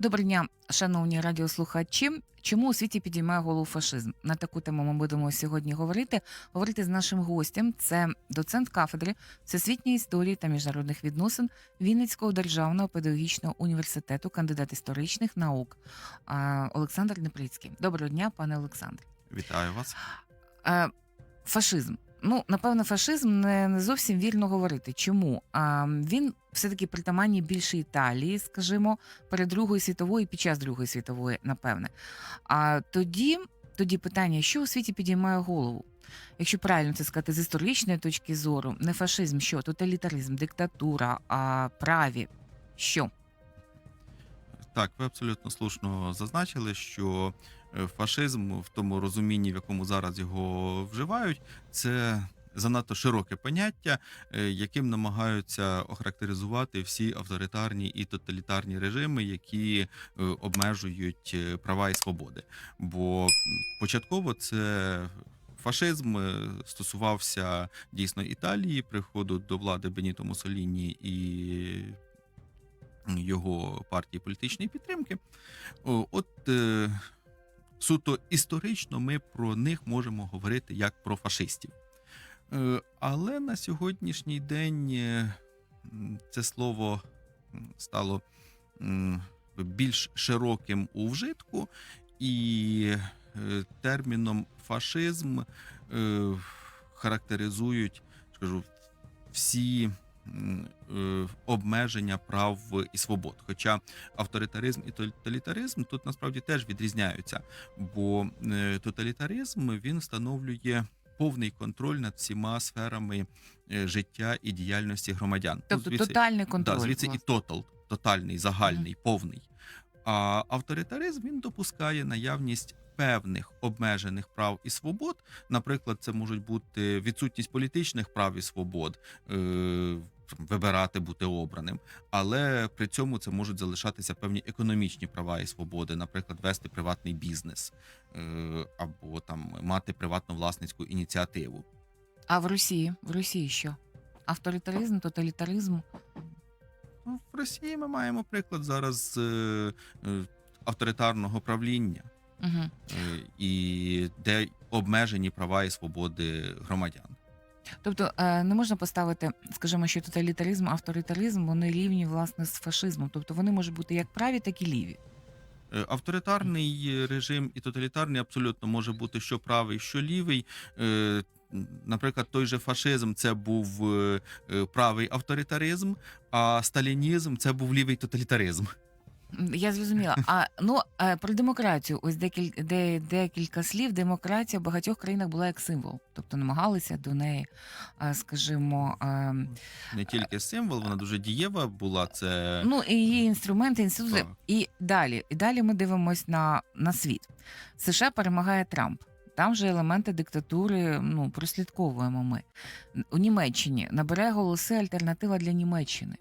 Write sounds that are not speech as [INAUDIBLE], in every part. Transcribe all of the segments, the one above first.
Доброго дня, шановні радіослухачі. Чому у світі підіймає голову фашизм? На таку тему ми будемо сьогодні говорити. Говорити з нашим гостем. Це доцент кафедри всесвітньої історії та міжнародних відносин Вінницького державного педагогічного університету, кандидат історичних наук Олександр Неприцький. Доброго дня, пане Олександре. Вітаю вас. Фашизм. Ну, напевно, фашизм не, не зовсім вірно говорити. Чому? А, він все-таки притаманні більше Італії, скажімо, перед Другою світовою під час Другої світової, напевне. А тоді, тоді питання, що у світі підіймає голову? Якщо правильно це сказати, з історичної точки зору, не фашизм, що тоталітаризм, диктатура, а праві. Що? Так, ви абсолютно слушно зазначили, що фашизм в тому розумінні, в якому зараз його вживають, це занадто широке поняття, е, яким намагаються охарактеризувати всі авторитарні і тоталітарні режими, які е, обмежують е, права і свободи. Бо початково це. Фашизм е, стосувався дійсно Італії, приходу до влади Беніто Муссоліні і його партії політичної підтримки. От е, суто історично ми про них можемо говорити як про фашистів. Е, Але на сьогоднішній день е, це слово стало більш широким у вжитку, і е, терміном фашизм характеризують, скажу, всі обмеження прав і свобод. Хоча авторитаризм і тоталітаризм тут насправді теж відрізняються, бо е, тоталітаризм він встановлює повний контроль над всіма сферами е, життя і діяльності громадян. Ну, Тобто звідси- тотальний контроль. Да, звідси і тотал, тотальний, загальний, повний. А авторитаризм він допускає наявність певних обмежених прав і свобод. Наприклад, це можуть бути відсутність політичних прав і свобод, е, вибирати, бути обраним, але при цьому це можуть залишатися певні економічні права і свободи, наприклад, вести приватний бізнес е, або там мати приватну власницьку ініціативу. А в Росії? В Росії що? Авторитаризм, тоталітаризм. Ну, в Росії ми маємо приклад зараз е, е, авторитарного правління, Угу. і де обмежені права і свободи громадян. Тобто е, не можна поставити, скажімо, що тоталітаризм, авторитаризм вони рівні власне з фашизмом. Тобто вони можуть бути як праві, так і ліві. Е, Авторитарний режим і тоталітарний абсолютно може бути що правий, що лівий. Е, Наприклад, той же фашизм це був правий авторитаризм, а сталінізм це був лівий тоталітаризм. Я зрозуміла. А ну е, про демократію, ось декілька де, декілька слів. Демократія в багатьох країнах була як символ, тобто намагалися до неї, е, скажімо, е, Не тільки символ, вона дуже дієва була. Це ну і її інструменти, інститути. Так. І далі. І далі ми дивимось на, на світ. США перемагає Трамп. Там же елементи диктатури ну, прослідковуємо ми. У Німеччині набере голоси альтернатива для Німеччини.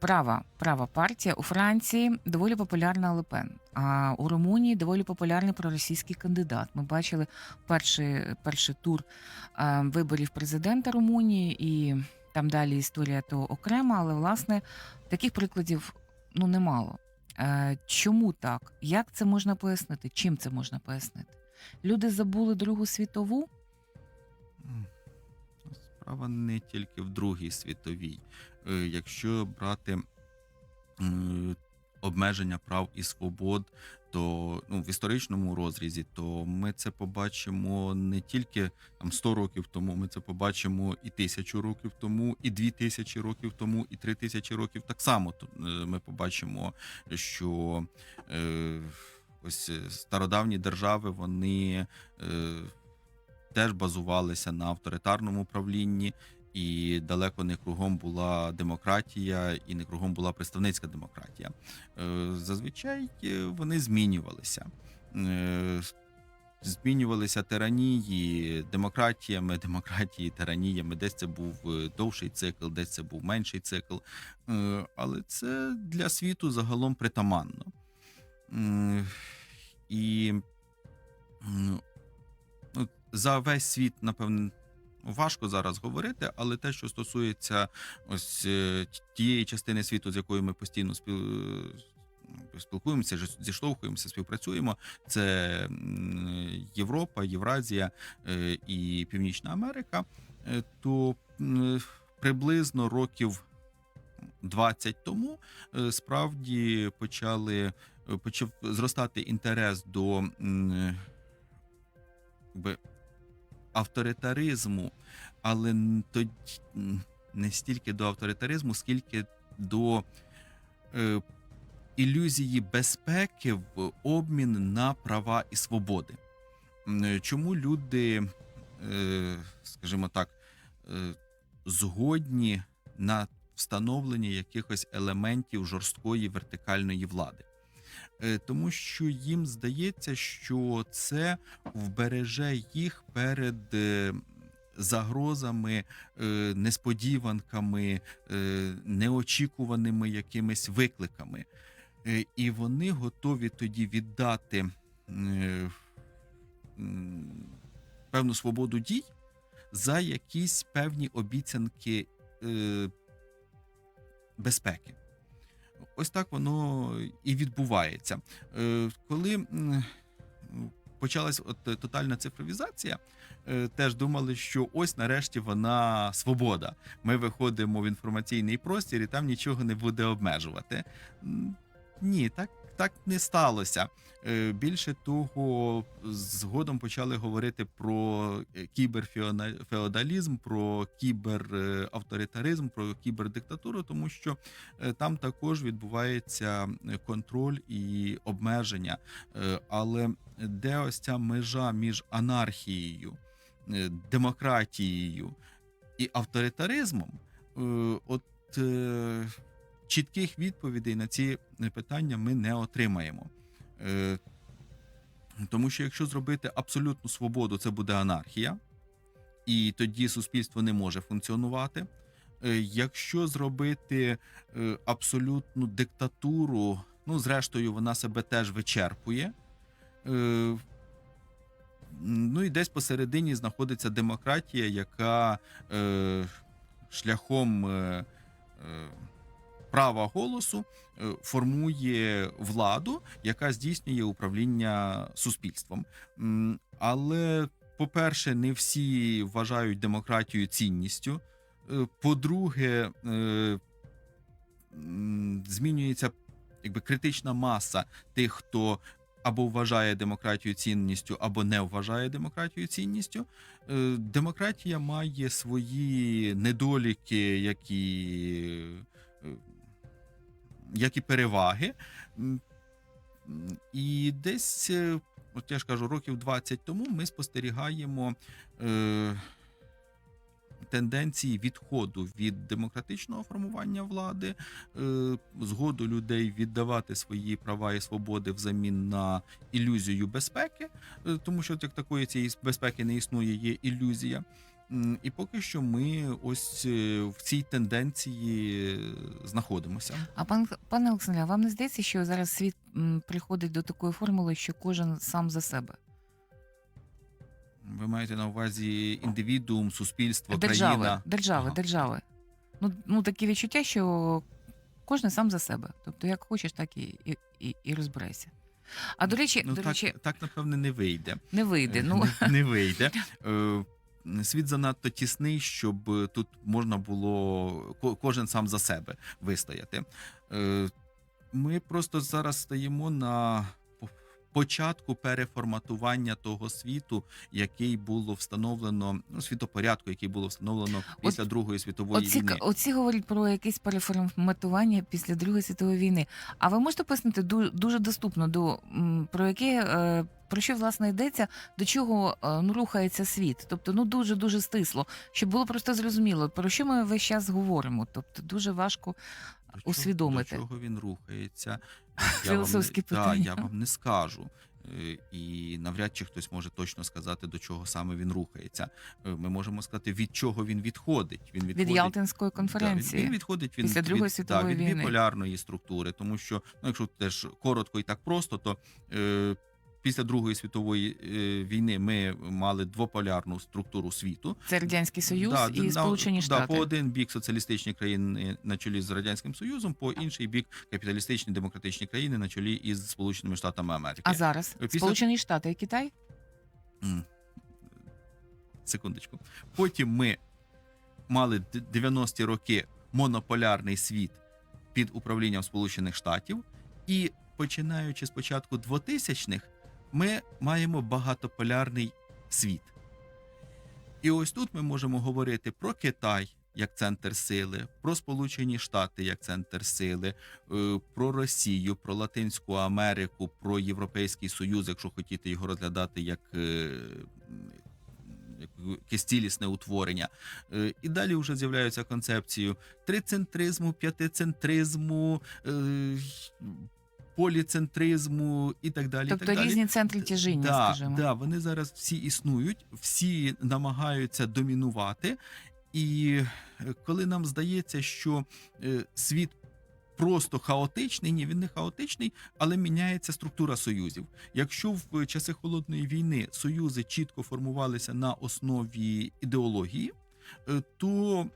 Права, права партія у Франції доволі популярна Лепен. А у Румунії доволі популярний проросійський кандидат. Ми бачили перший, перший тур виборів президента Румунії, і там далі історія то окрема, але власне таких прикладів ну немало. Е, чому так? Як це можна пояснити? Чим це можна пояснити? Люди забули Другу світову? Справа не тільки в Другій світовій. Е, Якщо брати обмеження прав і свобод, то ну, в історичному розрізі, то ми це побачимо не тільки там 100 років тому, ми це побачимо і тисячу років тому, і дві тисячі років тому, і три тисячі років так само. Е, Ми побачимо, що е, ось е, стародавні держави вони. Е, теж базувалися на авторитарному правлінні, і далеко не кругом була демократія, і не кругом була представницька демократія. Е, Зазвичай е, вони змінювалися. Е, Змінювалися тиранії демократіями, [LAUGHS] демократії, тираніями. Десь це був довший цикл, десь це був менший цикл. Але це для світу загалом притаманно. І за весь світ, напевно, важко зараз говорити, але те, що стосується ось е, тієї частини світу, з якою ми постійно спіл... спілкуємося, ж- зіштовхуємося, співпрацюємо. Це Європа, Євразія е, і Північна Америка. Е, То приблизно років 20 тому е, справді почали е, почав зростати інтерес до якби, авторитаризму, але тоді не стільки до авторитаризму, скільки до е, ілюзії безпеки в обмін на права і свободи. Е, Чому люди, е, скажімо так, е, згодні на встановлення якихось елементів жорсткої вертикальної влади? Е, Тому що їм здається, що це вбереже їх перед е, загрозами, е, несподіванками, неочікуваними якимись викликами. І вони готові тоді віддати певну свободу дій за якісь певні обіцянки безпеки. Ось так воно і відбувається. Е, Коли почалась от тотальна цифровізація, е, теж думали, що ось нарешті вона свобода. Ми виходимо в інформаційний простір, і там нічого не буде обмежувати. Ні, так, так не сталося. Е, Більше того, згодом почали говорити про е, кіберфеодалізм, про кіберавторитаризм, про кібердиктатуру, тому що е, там також відбувається е, контроль і обмеження. Е, Але де ось ця межа між анархією, е, демократією і авторитаризмом, е, от е, чітких відповідей на ці питання ми не отримаємо. Е, Тому що якщо зробити абсолютну свободу, це буде анархія, і тоді суспільство не може функціонувати. Е, Якщо зробити е, абсолютну диктатуру, ну зрештою, вона себе теж вичерпує. Е, Ну і десь посередині знаходиться демократія, яка е, шляхом е, е, права голосу е, формує владу, яка здійснює управління суспільством. Але, по-перше, не всі вважають демократію цінністю. Е, По-друге, е, змінюється якби критична маса тих, хто або вважає демократію цінністю, або не вважає демократію цінністю. Демократія має свої недоліки, які, як і переваги. І десь, е, от я ж кажу, років 20 тому ми спостерігаємо е, тенденції відходу від демократичного формування влади, е, згоду людей віддавати свої права і свободи взамін на ілюзію безпеки, е, тому що як такої цієї безпеки не існує, є ілюзія. І поки що ми ось е, в цій тенденції е, знаходимося. А пан пане Олександре, вам не здається, що зараз світ приходить до такої формули, що кожен сам за себе? Ви маєте на увазі індивідуум, суспільство, держави, країна. держави, Ага. держави. Ну, ну таке відчуття, що кожен сам за себе. Тобто, як хочеш, так і, і, і, і розбирайся. А до речі, Ну до так, речі, так напевне не вийде. не вийде. Е, Ну не, не вийде. [LAUGHS] Світ занадто тісний, щоб е, тут можна було кожен сам за себе вистояти. Е, Ми просто зараз стоїмо на початку переформатування того світу, який було встановлено, ну, світопорядку, який було встановлено після Другої світової Оці, війни. оці говорять про якесь переформатування після Другої світової війни. А ви можете пояснити дуже доступно до про яке е, про що власне йдеться, до чого е, ну рухається світ? Тобто, ну дуже дуже стисло, щоб було просто зрозуміло, про що ми весь час говоримо. Тобто, дуже важко До чого- усвідомити. До чого він рухається? Філософські [LAUGHS] я вам, не- питання. Та, я вам не скажу. Е, І навряд чи хтось може точно сказати, до чого саме він рухається. Е, Ми можемо сказати, від чого він відходить. Він від відходить Ялтинської Да, конференції. він, він відходить він, після Другої від, світової да, від війни. біполярної структури, тому що, ну, якщо теж коротко і так просто, то е, після Другої світової е, війни ми мали двополярну структуру світу. Це Радянський Союз Да, і на- Сполучені да, Штати. по один бік соціалістичні країни на чолі з радянським Союзом, по інший бік капіталістичні демократичні країни на чолі із Сполученими Штатами Америки. А зараз Після- Сполучені Штати і Китай? Секундочку. Потім ми мали д- 90-ті роки монополярний світ під управлінням Сполучених Штатів, і починаючи з початку 2000-х, ми маємо багатополярний світ. І ось тут ми можемо говорити про Китай як центр сили, про Сполучені Штати як центр сили, е, про Росію, про Латинську Америку, про Європейський Союз, якщо хотіти його розглядати як, е, якесь цілісне утворення. Е, І далі вже з'являються концепції трицентризму, п'ятицентризму. Поліцентризму і так далі. і Тобто так далі. різні центри тяжіння, да, скажімо. Да, вони зараз всі існують, всі намагаються домінувати. І е, коли нам здається, що е, світ просто хаотичний, ні, він не хаотичний, але міняється структура союзів. Якщо в часи холодної війни союзи чітко формувалися на основі ідеології, е, то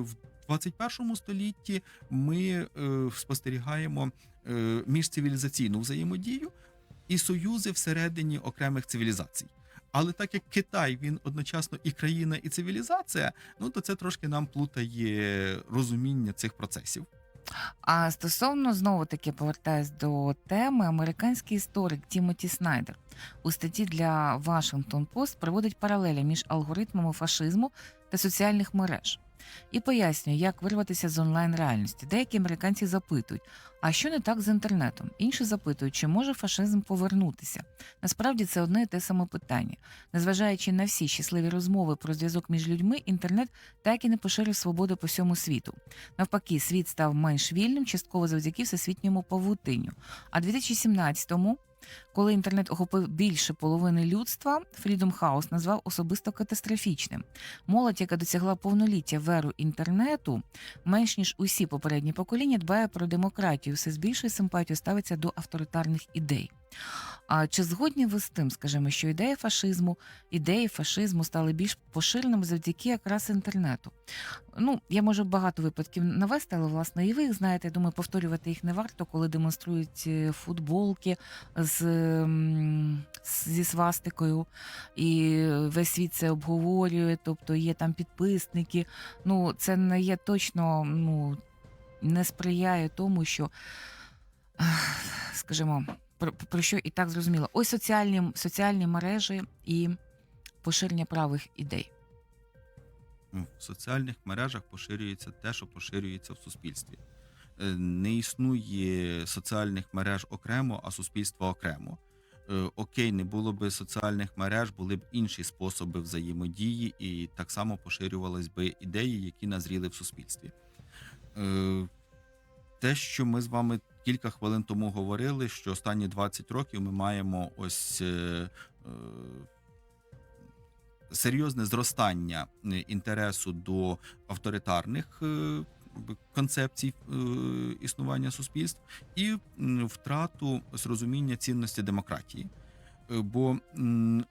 в 21 столітті ми е, спостерігаємо е, міжцивілізаційну взаємодію і союзи всередині окремих цивілізацій. Але так як Китай він одночасно і країна, і цивілізація, ну то це трошки нам плутає розуміння цих процесів. А стосовно знову таки повертаюсь до теми, американський історик Тімоті Снайдер у статті для Washington Post проводить паралелі між алгоритмами фашизму та соціальних мереж і пояснює, як вирватися з онлайн реальності. Деякі американці запитують, а що не так з інтернетом? Інші запитують, чи може фашизм повернутися. Насправді це одне і те саме питання. Незважаючи на всі щасливі розмови про зв'язок між людьми, інтернет так і не поширив свободу по всьому світу. Навпаки, світ став менш вільним, частково завдяки всесвітньому павутинню. А 2017-му, коли інтернет охопив більше половини людства, Freedom House назвав особисто катастрофічним. Молодь, яка досягла повноліття веру інтернету, менш ніж усі попередні покоління, дбає про демократію, все з більшою симпатією ставиться до авторитарних ідей. А чи згодні ви з тим, скажімо, що ідея фашизму, ідеї фашизму стали більш поширеними завдяки якраз інтернету? Ну, я можу багато випадків навести, але власне і ви їх знаєте. Я думаю, повторювати їх не варто, коли демонструють е, футболки з, зі свастикою, і весь світ це обговорює, тобто є там підписники. Ну, це не є точно, ну не сприяє тому, що, скажімо, про, про що і так зрозуміло. Ось соціальні, соціальні мережі і поширення правих ідей. Ну, В соціальних мережах поширюється те, що поширюється в суспільстві. Е, Не існує соціальних мереж окремо, а суспільства окремо. Е, Окей, не було би соціальних мереж, були б інші способи взаємодії, і так само поширювались би ідеї, які назріли в суспільстві. Е, Те, що ми з вами кілька хвилин тому говорили, що останні 20 років ми маємо ось е, е, серйозне зростання е, інтересу до авторитарних концепцій існування суспільств і втрату зрозуміння цінності демократії. Бо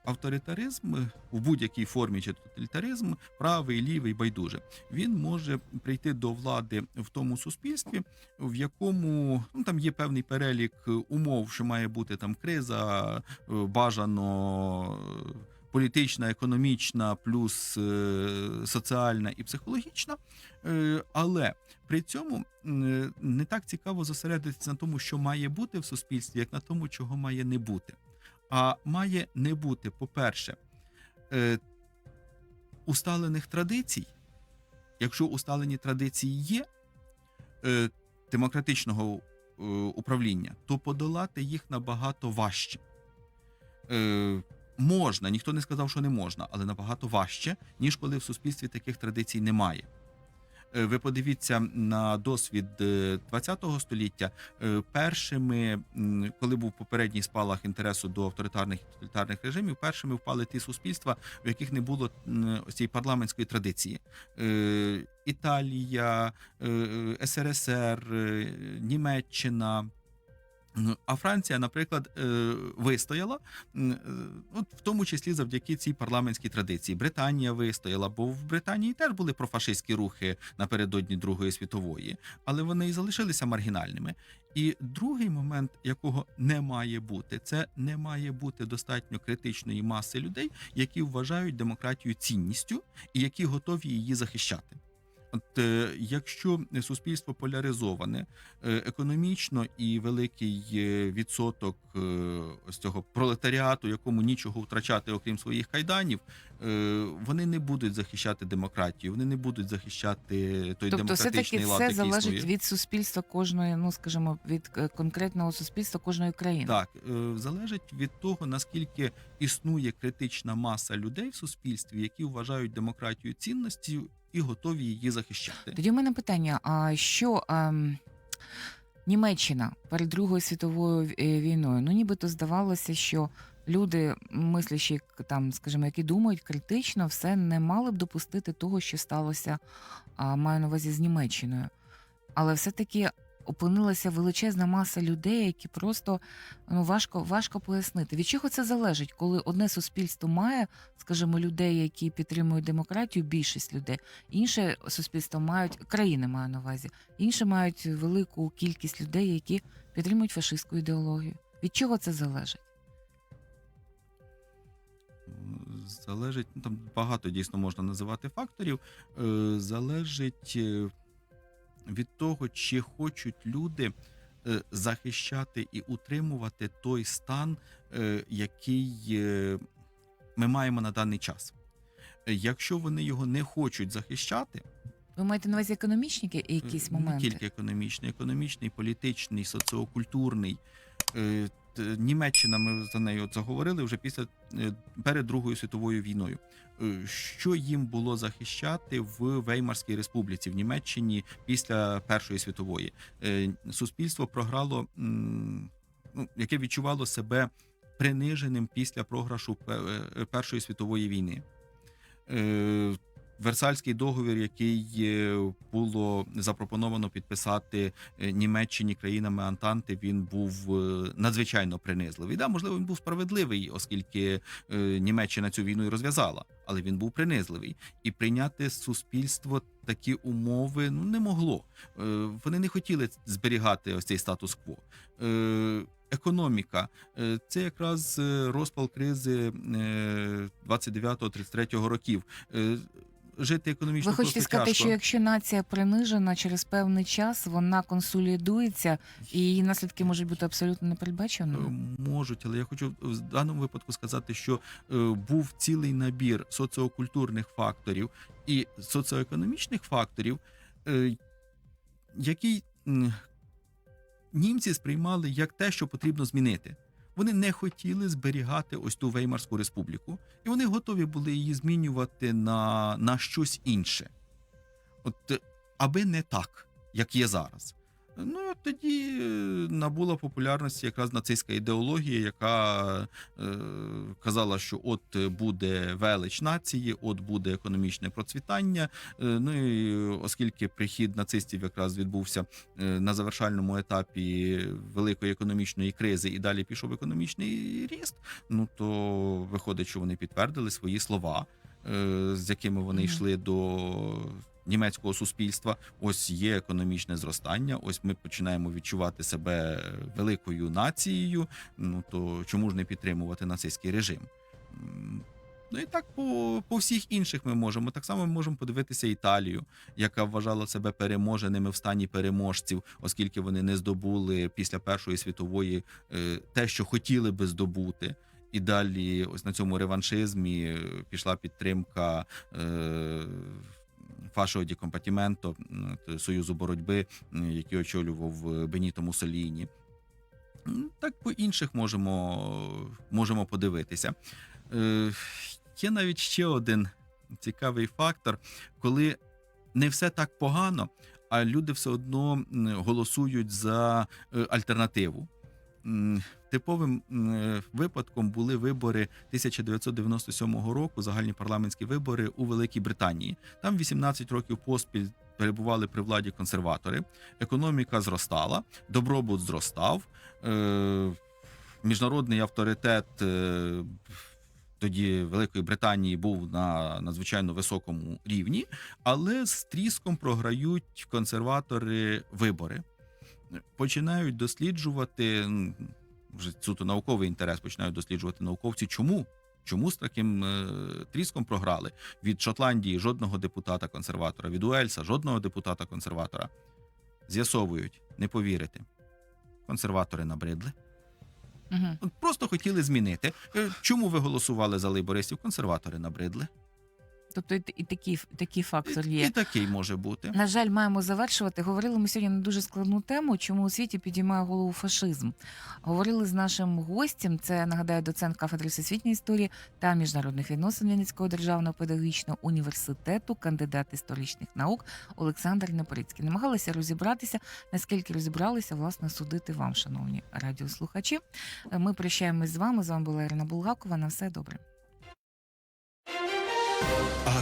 авторитаризм в будь-якій формі чи тоталітаризм, правий, лівий, байдуже, він може прийти до влади в тому суспільстві, в якому ну там є певний перелік умов, що має бути там криза, е, бажано е, політична, економічна, плюс е, соціальна і психологічна. Але при цьому не так цікаво зосередитися на тому, що має бути в суспільстві, як на тому, чого має не бути. А має не бути, по-перше, е, усталених традицій. Якщо усталені традиції є е, демократичного е, управління, то подолати їх набагато важче. Можна, ніхто не сказав, що не можна, але набагато важче, ніж коли в суспільстві таких традицій немає. Е, Ви подивіться на досвід е, ХХ століття. Е, Першими, коли був попередній спалах інтересу до авторитарних і тоталітарних режимів, першими впали ті суспільства, в яких не було цієї парламентської традиції. Е, Італія, е, СРСР, е, Німеччина. А Франція, наприклад, е, вистояла, е, в тому числі завдяки цій парламентській традиції. Британія вистояла, бо в Британії теж були профашистські рухи напередодні Другої світової, але вони і залишилися маргінальними. І другий момент, якого не має бути, це не має бути достатньо критичної маси людей, які вважають демократію цінністю і які готові її захищати. От е, якщо суспільство поляризоване е, економічно і великий е, відсоток ось цього пролетаріату, якому нічого втрачати, окрім своїх кайданів, вони не будуть захищати демократію, вони не будуть захищати той Тобто, демократичний лад, все який залежить існує. від суспільства кожної, ну скажімо, від конкретного суспільства кожної країни. Так, залежить від того, наскільки існує критична маса людей в суспільстві, які вважають демократію цінністю і готові її захищати. Тоді в мене питання: а що а, Німеччина перед Другою світовою е, війною? Ну, нібито здавалося, що люди, мислячи там, скажімо, які думають критично, все не мали б допустити того, що сталося, а, маю на увазі з Німеччиною. Але все-таки опинилася величезна маса людей, які просто ну важко, важко пояснити. Від чого це залежить, коли одне суспільство має, скажімо, людей, які підтримують демократію, більшість людей, інше суспільство мають країни, маю на увазі, інші мають велику кількість людей, які підтримують фашистську ідеологію. Від чого це залежить? Залежить, ну там багато дійсно можна називати факторів. Е, залежить е, від того, чи хочуть люди е, захищати і утримувати той стан, е, який е, ми маємо на даний час. Якщо вони його не хочуть захищати, Ви маєте на увазі економічні якісь моменти? Не тільки економічний, економічний, політичний, соціокультурний. Німеччина, ми за нею от заговорили вже після перед Другою світовою війною. Е, Що їм було захищати в Веймарській республіці в Німеччині після Першої світової? Е, Суспільство програло, ну, яке відчувало себе приниженим після програшу е, Першої світової війни. Версальський договір, який е, було запропоновано підписати е, Німеччині країнами Антанти, він був е, надзвичайно принизливий. Да, можливо, він був справедливий, оскільки Німеччина цю війну і розв'язала, але він був принизливий. І прийняти суспільство такі умови ну не могло. Вони не хотіли зберігати ось цей статус-кво. Економіка це якраз розпал кризи е, 29-33 років. Е, Жити економічно Ви хочете сказати, тяжко. що якщо нація принижена через певний час, вона консолідується, і її наслідки можуть бути абсолютно Е, непередбаченими? Можуть, але я хочу в даному випадку сказати, що е, був цілий набір соціокультурних факторів і соціоекономічних факторів, е, які м, німці сприймали як те, що потрібно змінити. Вони не хотіли зберігати ось ту Веймарську республіку, і вони готові були її змінювати на, на щось інше. От аби не так, як є зараз. Ну тоді е, набула популярності якраз нацистська ідеологія, яка е, казала, що от буде велич нації, от буде економічне процвітання. Е, ну і оскільки прихід нацистів якраз відбувся е, на завершальному етапі великої економічної кризи, і далі пішов економічний ріст. Ну то виходить, що вони підтвердили свої слова, е, з якими вони йшли до німецького суспільства. Ось є економічне зростання. Ось ми починаємо відчувати себе великою нацією. Ну то чому ж не підтримувати нацистський режим? Ну і так по, по всіх інших ми можемо. Так само ми можемо подивитися Італію, яка вважала себе переможеними в стані переможців, оскільки вони не здобули після Першої світової е, те, що хотіли би здобути. І далі, ось на цьому реваншизмі е, пішла підтримка е, фашого дікомпатіменто Союзу боротьби, який очолював е, Беніто Муссоліні. Так по інших можемо, можемо подивитися. Е, Є навіть ще один цікавий фактор, коли не все так погано, а люди все одно голосують за е, альтернативу. Типовим випадком були вибори 1997 року, загальні парламентські вибори у Великій Британії. Там 18 років поспіль перебували при владі консерватори. Економіка зростала, добробут зростав. Е, міжнародний авторитет е, тоді Великої Британії був на надзвичайно високому рівні, але з тріском програють консерватори вибори. Починають досліджувати вже суто науковий інтерес, починають досліджувати науковці. Чому? Чому з таким е, тріском програли? Від Шотландії жодного депутата консерватора, від Уельса жодного депутата консерватора. З'ясовують, не повірите. Консерватори набридли. Угу. Просто хотіли змінити. Е, Чому ви голосували за лейбористів? Консерватори набридли. Тобто і, і такий, такий фактор І, є. і такий може бути. На жаль, маємо завершувати. Говорили ми сьогодні на дуже складну тему, чому у світі підіймає голову фашизм. Говорили з нашим гостем. Це нагадаю, доцент кафедри всесвітньої історії та міжнародних відносин Вінницького державного педагогічного університету, кандидат історичних наук Олександр Непорицький. Намагалися розібратися, наскільки розібралися, власне, судити вам, шановні радіослухачі. Ми прощаємось з вами. З вами була Ірина Булгакова. На все добре.